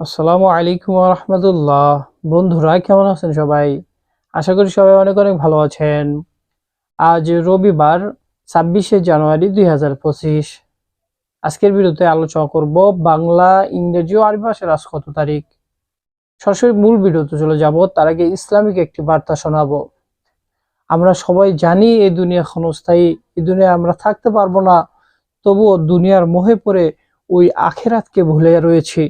আসসালামু আলাইকুম রহমতুল্লাহ। বন্ধুরা, কেমন আছেন সবাই? আশা করি সবাই অনেক অনেক ভালো আছেন। আজ রবিবার, ছাব্বিশে জানুয়ারি দুই হাজার পঁচিশ। আজকের বিরুদ্ধে আলোচনা করব বাংলা, ইংরেজি ও আরবি ভাষার আজ কত তারিখ। সরাসরি মূল ভিডিওতে চলে যাব, তার আগে ইসলামিক একটি বার্তা শোনাবো। আমরা সবাই জানি এই দুনিয়া ক্ষণস্থায়ী এই দুনিয়ায় আমরা থাকতে পারব না, তবুও দুনিয়ার মোহে পড়ে ওই আখেরাতকে ভুলে রয়েছি।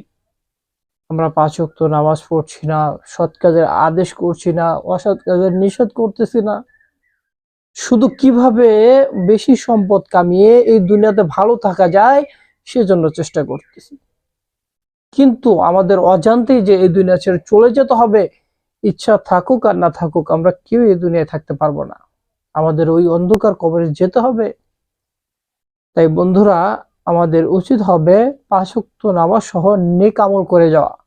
আমরা পাঁচ ওয়াক্ত নামাজ পড়ছি না, সৎ কাজের আদেশ করছি না, অসৎ কাজের নিষেধ করতেছি না। শুধু কীভাবে বেশি সম্পদ কামিয়ে এই দুনিয়াতে ভালো থাকা যায় সেজন্য চেষ্টা করতেছি। কিন্তু আমাদের অজান্তেই যে এই দুনিয়া ছেড়ে চলে যেতে হবে, ইচ্ছা থাকুক আর না থাকুক, আমরা কেউ এই দুনিয়ায় থাকতে পারব না। আমাদের ওই অন্ধকার কবরে যেতে হবে। তাই বন্ধুরা, আমাদের উচিত হবে পাঁচক্ত নামাজ সহ নেক আমল করে যাওয়া।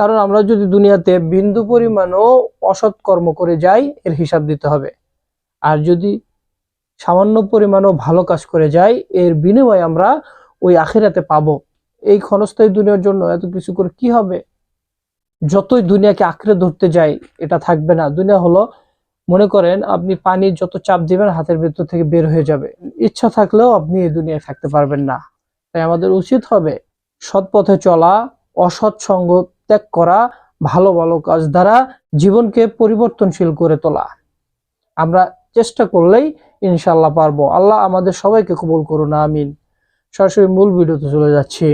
কারণ আমরা যদি দুনিয়াতে বিন্দু পরিমাণও অসৎ কর্ম করে যাই, এর হিসাব দিতে হবে। আর যদি সামান্য পরিমাণও ভালো কাজ করে যাই, এর বিনিময়ে আমরা ওই আখেরাতে পাবো। এই ক্ষণস্থায়ী দুনিয়ার জন্য এত কিছু করে কি হবে? যতই দুনিয়াকে আঁকড়ে ধরতে যাই, এটা থাকবে না। দুনিয়া হলো, মনে করেন, আপনি পানি যত চাপ দিবেন, হাতের ভেতর থেকে বের হয়ে যাবে। ইচ্ছা থাকলেও আপনি এই দুনিয়ায় থাকতে পারবেন না। তাই আমাদের উচিত হবে, সৎ পথে চলা, অসৎ সঙ্গ ত্যাগ করা, ভালো ভালো কাজ দ্বারা জীবনকে পরিবর্তনশীল করে তোলা। আমরা চেষ্টা করলেই ইনশাল্লাহ পারব। আল্লাহ আমাদের সবাইকে কবুল করুন, আমিন। সরাসরি মূল ভিডিওতে চলে যাচ্ছি।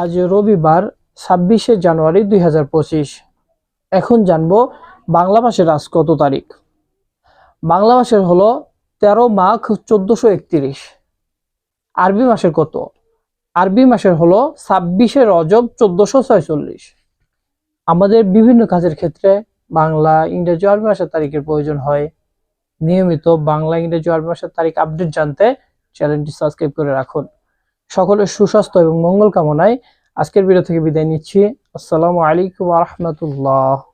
আজ রবিবার ছাব্বিশে জানুয়ারি দুই হাজার পঁচিশ। এখন জানব বাংলা মাসের আজ কত তারিখ। বাংলা মাসের হলো তেরো মাঘ চোদ্দশো একত্রিশ। আরবি মাসের কত? আরবি মাসের হলো ছাব্বিশে রজব চোদ্দশো ছয়চল্লিশ। আমাদের বিভিন্ন কাজের ক্ষেত্রে বাংলা, ইংরেজি আরবি মাসের তারিখের প্রয়োজন হয়। নিয়মিত বাংলা, ইংরেজি আরবি মাসের তারিখ আপডেট জানতে চ্যানেলটি সাবস্ক্রাইব করে রাখুন। সকলের সুস্বাস্থ্য এবং মঙ্গল কামনায় আজকের ভিডিও থেকে বিদায় নিচ্ছি। আসসালামু আলাইকুম রহমতুল্লাহ।